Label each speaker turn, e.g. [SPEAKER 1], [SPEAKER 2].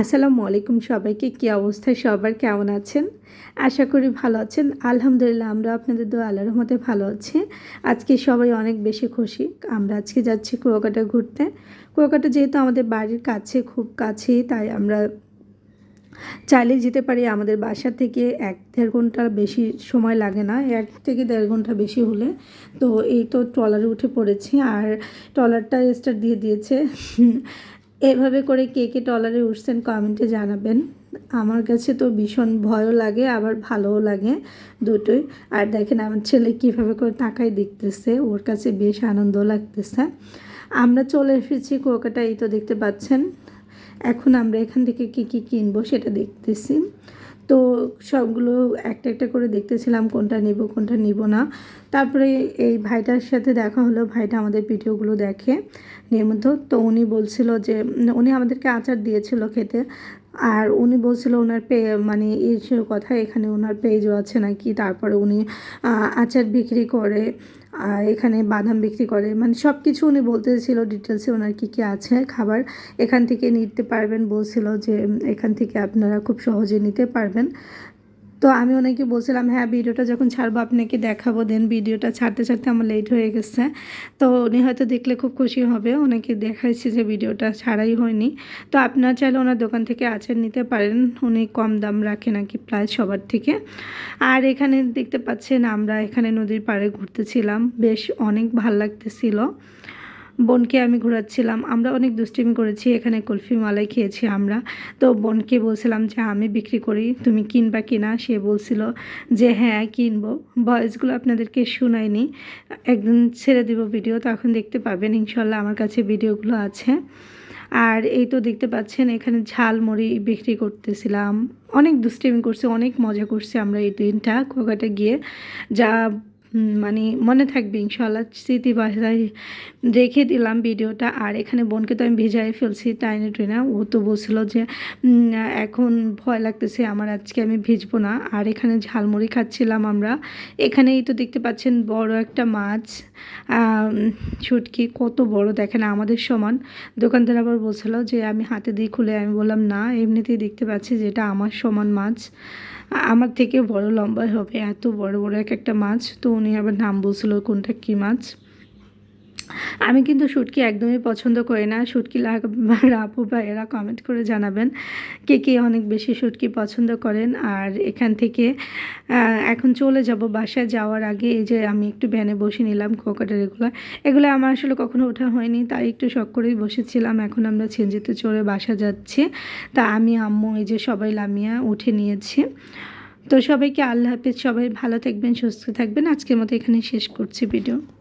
[SPEAKER 1] আসসালামু আলাইকুম সবাইকে, কী অবস্থায় সবার কেমন আছেন? আশা করি ভালো আছেন। আলহামদুলিল্লাহ, আমরা আপনাদের দোয়া আল্লাহর রহমতে ভালো আছি। আজকে সবাই অনেক বেশি খুশি। আমরা আজকে যাচ্ছি কুয়াকাটা ঘুরতে। কুয়াকাটা যেহেতু আমাদের বাড়ির কাছে, খুব কাছেই, তাই আমরা চাইলে যেতে পারি আমাদের বাসা থেকে। এক দেড় ঘণ্টার বেশি সময় লাগে না, এক থেকে দেড় ঘণ্টা বেশি হলে। তো এই তো ট্রলারে উঠে পড়েছি, আর ট্রলারটা স্টার্ট দিয়ে দিয়েছে। এভাবে করে কে কে টলারে উঠছেন কমেন্টে জানাবেন। আমার কাছে তো ভীষণ ভয়ও লাগে, আবার ভালোও লাগে দুটোই। আর দেখেন আমার ছেলে কীভাবে করে তাকাই দেখতেছে, ওর কাছে বেশ আনন্দ লাগতেছে। আমরা চলে এসেছি কুয়াকাটা এই তো দেখতে পাচ্ছেন। এখন আমরা এখান থেকে কী কী কিনবো সেটা দেখতেছি। তো সবগুলো একটা একটা করে দেখতেছিলাম, কোনটা নিব কোনটা নিব না। তারপরে এই ভাইটার সাথে দেখা হলো, ভাইটা আমাদের ভিডিওগুলো দেখে। নিয়মিত তো উনি বলছিল যে, উনি আমাদেরকে আচার দিয়েছিল খেতে। আর উনি বলছিল ওনার পে মানে এই কথা এখানে ওনার পেজও আছে নাকি, তারপরে উনি আচার বিক্রি করে এখানে বাদাম বিক্রি করে মানে সব কিছু উনি বলতেছিল ডিটেলসে ওনার কী কী আছে খাবার, এখান থেকে নিতে পারবেন বলছিল যে এখান থেকে আপনারা খুব সহজে নিতে পারবেন। তো আমি ওনাকে বলছিলাম হ্যাঁ ভিডিওটা যখন ছাড়বো আপনাকে দেখাবো দেন ভিডিওটা ছাড়তে ছাড়তে আমার লেট হয়ে গেছে। তো উনি হয়তো দেখলে খুব খুশি হবে, ওনাকে দেখাইছি যে ভিডিওটা ছাড়াই হয়নি। তো আপনারা চাইলে ওনার দোকান থেকে আচার নিতে পারেন, উনি কম দাম রাখে নাকি প্রায় সবার থেকে। আর এখানে দেখতে পাচ্ছেন, আমরা এখানে নদীর পাড়ে ঘুরতেছিলাম, বেশ অনেক ভালো লাগতেছিল। বোনকে আমি ঘোরাচ্ছিলাম। আমরা অনেক দুষ্টিমি করেছি, এখানে কুলফি মালাই খেয়েছি আমরা। তো বোনকে বলছিলাম যে, আমি বিক্রি করি, তুমি কিনবা কিনা সে বলছিল যে হ্যাঁ কিনবো। ভয়েসগুলো আপনাদেরকে শোনায়নি। একদিন ছেড়ে দিব ভিডিও, তখন দেখতে পাবেন, ইনশাল্লাহ আমার কাছে ভিডিওগুলো আছে। আর এই তো দেখতে পাচ্ছেন, এখানে ঝালমুড়ি বিক্রি করতেছিলাম। অনেক দুষ্টিমি করছে, অনেক মজা করছে আমরা এই দিনটা কোকাটা গিয়ে। যা মানে মনে থাকবে ইনশাল্লাহ স্মৃতি বাসায় রেখে দিলাম ভিডিওটা। আর এখানে বোনকে তো আমি ভিজাই ফেলছি টাইনে ট্রেনে? ও তো বলছিল যে এখন ভয় লাগতেছে, আমার আজকে আমি ভিজবো না। আর এখানে ঝালমুড়ি খাচ্ছিলাম আমরা। এখানেই তো দেখতে পাচ্ছেন বড় একটা মাছ ছুটকি কত বড়, দেখেন আমাদের সমান। দোকানদার আবার বলছিল যে, আমি হাতে দিয়ে খুলে, আমি বললাম, না, এমনিতেই দেখতে পাচ্ছি যেটা আমার সমান মাছ। আমার থেকে বড় লম্বাই হবে, এত বড় বড় এক একটা মাছ। তো উনি আবার নাম বলছিল কোনটা কী মাছ। আমি কিন্তু শুটকি একদমই পছন্দ করি না। শুটকি আপু বা এরা কমেন্ট করে জানাবেন কে কে অনেক বেশি শুটকি পছন্দ করেন। আর এখান থেকে এখন চলে যাব বাসায়। যাওয়ার আগে এই যে আমি একটু ভ্যানে বসে নিলাম কোকাটার এগুলো এগুলো আমার আসলে কখনো ওঠা হয়নি, তাই একটু শখ করেই বসেছিলাম। এখন আমরা ছেঞ্জিতে চড়ে বাসা যাচ্ছি। তা আমি, আম্মু, এই যে সবাই লামিয়া উঠে নিয়েছি। তো সবাইকে আল্লাহ হাফিজ। সবাই ভালো থাকবেন, সুস্থ থাকবেন। আজকের মতো এখানে শেষ করছি ভিডিও